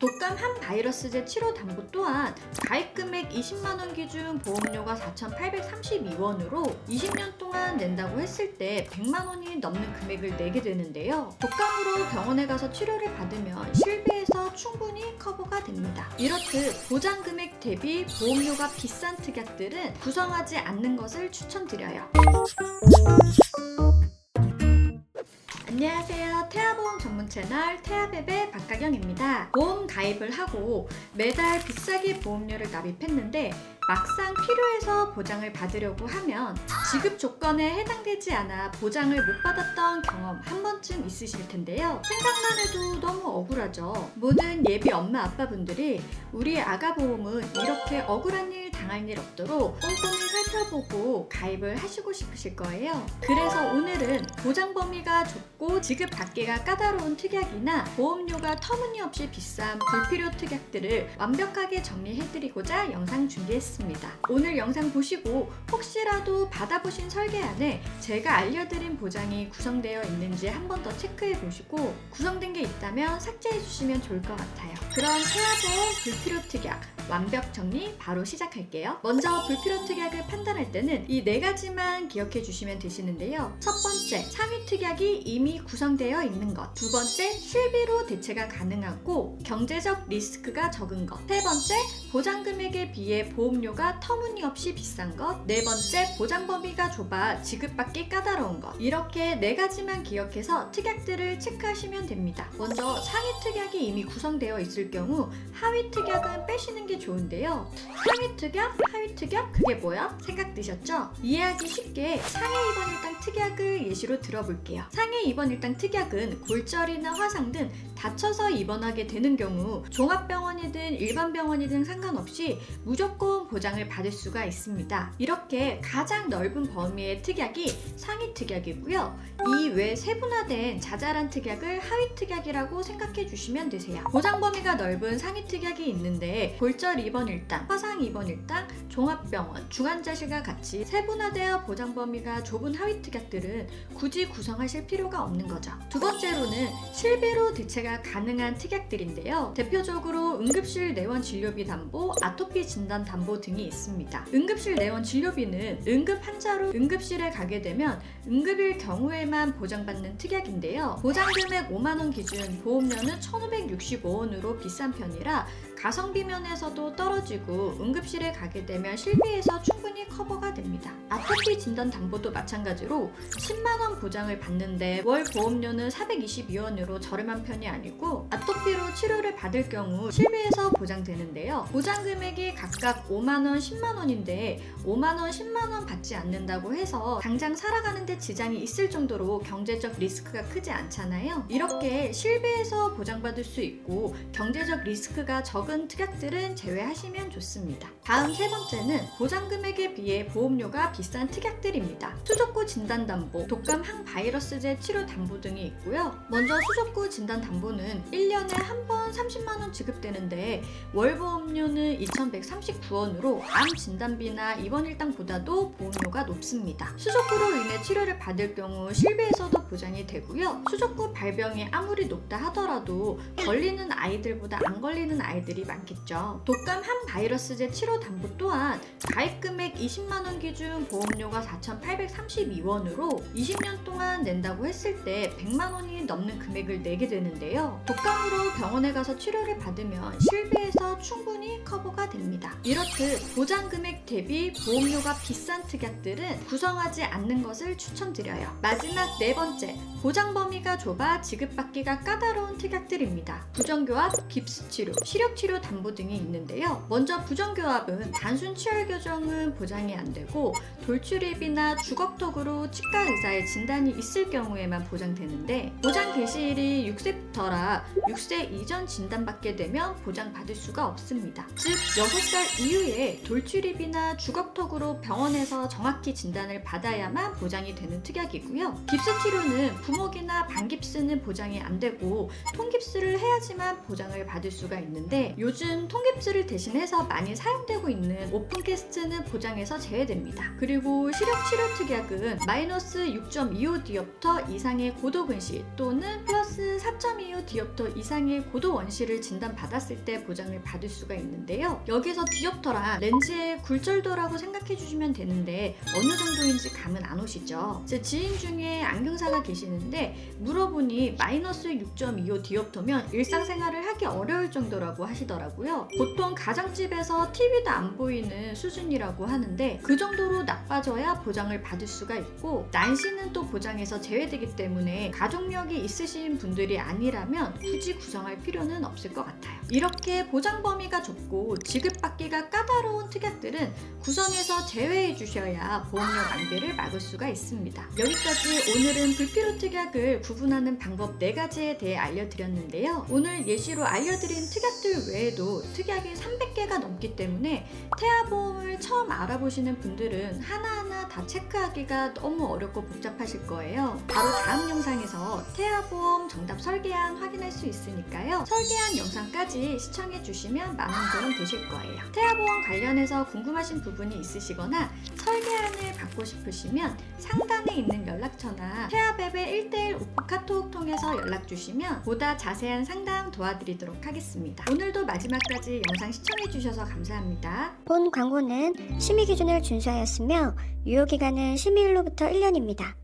독감 한 바이러스제 치료 담보 또한 가입 금액 20만 원 기준 보험료가 4,832원으로 20년 동안 낸다고 했을 때 100만 원이 넘는 금액을 내게 되는데요. 독감으로 병원에 가서 치료를 받으면 실비에서 충분히 커버가 됩니다. 이렇듯 보장 금액 대비 보험료가 비싼 특약들은 구성하지 않는 것을 추천드려요. 안녕하세요. 태아보험 전문 채널 태아베베 박가경입니다. 보험 가입을 하고 매달 비싸게 보험료를 납입했는데 막상 필요해서 보장을 받으려고 하면 지급 조건에 해당되지 않아 보장을 못 받았던 경험 한 번쯤 있으실 텐데요. 생각만 해도 너무 억울하죠. 모든 예비 엄마 아빠분들이 우리 아가 보험은 이렇게 억울한 일 당할 일 없도록 꼼꼼히 살펴보고 가입을 하시고 싶으실 거예요. 그래서 오늘은 보장 범위가 좁고 지급 받기가 까다로운 특약이나 보험료가 터무니없이 비싼 불필요 특약들을 완벽하게 정리해드리고자 영상 준비했습니다. 오늘 영상 보시고 혹시라도 받아 보신 설계안에 제가 알려드린 보장이 구성되어 있는지 한 번 더 체크해 보시고 구성된 게 있다면 삭제해 주시면 좋을 것 같아요. 그럼 태아보험 불필요 특약 완벽 정리 바로 시작할게요. 먼저 불필요 특약을 판단할 때는 이 네 가지만 기억해 주시면 되시는데요. 첫 번째, 상위 특약이 이미 구성되어 있는 것. 두 번째, 실비로 대체가 가능하고 경제적 리스크가 적은 것. 세 번째, 보장 금액에 비해 보험료가 터무니없이 비싼 것. 네 번째, 보장 범위가 좁아 지급받기 까다로운 것. 이렇게 네 가지만 기억해서 특약들을 체크하시면 됩니다. 먼저 상위 특약이 이미 구성되어 있을 경우 하위 특약은 빼시는 게 좋은데요. 상위 특약, 하위 특약, 그게 뭐야? 생각 드셨죠? 이해하기 쉽게 상해 입원 일당 특약을 예시로 들어볼게요. 상해 입원 일당 특약은 골절이나 화상 등 다쳐서 입원하게 되는 경우 종합병원이든 일반 병원이든 상관없이 무조건 보장을 받을 수가 있습니다. 이렇게 가장 넓은 범위의 특약이 상위 특약이고요. 이 외 세분화된 자잘한 특약을 하위 특약이라고 생각해 주시면 되세요. 보장 범위가 넓은 상위 특약이 있는데 골절 입원 일당, 화상 입원 일당, 종합병원, 중환자실과 같이 세분화되어 보장 범위가 좁은 하위 특약들은 굳이 구성하실 필요가 없는 거죠. 두 번째로는 실비로 대체가 가능한 특약들인데요. 대표적으로 응급실 내원 진료비 담보, 아토피 진단 담보 등이 있습니다. 응급실 내원 진료비는 응급 환자로 응급실에 가게 되면 응급일 경우에만 보장받는 특약인데요. 보장 금액 5만 원 기준 보험료는 1,565원으로 비싼 편이라 가성비 면에서도 떨어지고 응급실에 가게 되면 실비에서 충분히 커버가 됩니다. 아토피 진단 담보도 마찬가지로 10만 원 보장을 받는데 월 보험료는 422원으로 저렴한 편이 아니고 아토피로 치료를 받을 경우 실비에서 보장되는데요. 보장 금액이 각각 5만 원, 10만 원인데 5만 원, 10만 원 받지 않는다고 해서 당장 살아가는데 지장이 있을 정도로 경제적 리스크가 크지 않잖아요. 이렇게 실비에서 보장받을 수 있고 경제적 리스크가 적은 특약들은 제외하시면 좋습니다. 다음 세 번째는 보장 금액에 비해 보험료가 비싼 특약들입니다. 수족구 진단 담보, 독감 항바이러스제 치료 담보 등이 있고요. 먼저 수족구 진단 담보는 1년에 한 번 30만 원 지급되는데 월 보험료는 2,139원으로 암 진단비나 입원 일당보다도 보험료가 높습니다. 수족구로 인해 치료를 받을 경우 실비에서도 보장이 되고요. 수족구 발병이 아무리 높다 하더라도 걸리는 아이들보다 안 걸리는 아이들이 많겠죠. 독감 한 바이러스제 치료 담보 또한 가입 금액 20만 원 기준 보험료가 4,832원으로 20년 동안 낸다고 했을 때 100만 원이 넘는 금액을 내게 되는데요. 독감으로 병원에 가서 치료를 받으면 실비에서 충분히 커버가 됩니다. 이렇듯 보장 금액 대비 보험료가 비싼 특약들은 구성하지 않는 것을 추천드려요. 마지막 네 번째, 보장 범위가 좁아 지급받기가 까다로운 특약들입니다. 부정교합, 깁스 치료, 시력 치료 담보 등이 있는데요. 먼저 부정교합은 단순 치열 교정은 보장이 안 되고 돌출입이나 주걱턱으로 치과 의사의 진단이 있을 경우에만 보장되는데 보장 개시일이 6세부터라 6세 이전 진단받게 되면 보장받을 수가 없습니다. 즉 6살 이후에 돌출입이나 주걱턱으로 병원에서 정확히 진단을 받아야만 보장이 되는 특약이고요. 깁스 치료는 부목이나 반깁스는 보장이 안 되고 통깁스를 해야지만 보장을 받을 수가 있는데 요즘 통깁스 마이너스를 대신해서 많이 사용되고 있는 오픈 캐스트는 보장에서 제외됩니다. 그리고 시력 치료 특약은 마이너스 6.25 디옵터 이상의 고도 근시 또는 플러스 4.25 디옵터 이상의 고도 원시를 진단받았을 때 보장을 받을 수가 있는데요. 여기서 디옵터란 렌즈의 굴절도라고 생각해 주시면 되는데 어느 정도인지 감은 안 오시죠? 제 지인 중에 안경사가 계시는데 물어보니 마이너스 6.25 디옵터면 일상생활을 하기 어려울 정도라고 하시더라고요. 보통 가정집에서 TV도 안 보이는 수준이라고 하는데 그 정도로 나빠져야 보장을 받을 수가 있고 난시는 또 보장에서 제외되기 때문에 가족력이 있으신 분들이 아니라면 굳이 구성할 필요는 없을 것 같아요. 이렇게 보장 범위가 좁고 지급받기가 까다로운 특약들은 구성에서 제외해 주셔야 보험료 낭비를 막을 수가 있습니다. 여기까지 오늘은 불필요 특약을 구분하는 방법 4가지에 대해 알려드렸는데요. 오늘 예시로 알려드린 특약들 외에도 특약이 300개가 넘기 때문에 태아보험을 처음 알아보시는 분들은 하나하나 다 체크하기가 너무 어렵고 복잡하실 거예요. 바로 다음 영상에서 태아보험 정답 설계안 확인할 수 있으니까요. 설계안 영상까지 시청해 주시면 많은 도움 되실 거예요. 태아보험 관련해서 궁금하신 부분이 있으시거나 설계안을 받고 싶으시면 상단에 있는 연락처나 태아베베 1대1 오픈 카톡 통해서 연락 주시면 보다 자세한 상담 도와드리도록 하겠습니다. 오늘도 마지막까지 영상 시청해 주셔서 감사합니다. 본 광고는 심의 기준을 준수하였으며 유효 기간은 심의일로부터 1년입니다.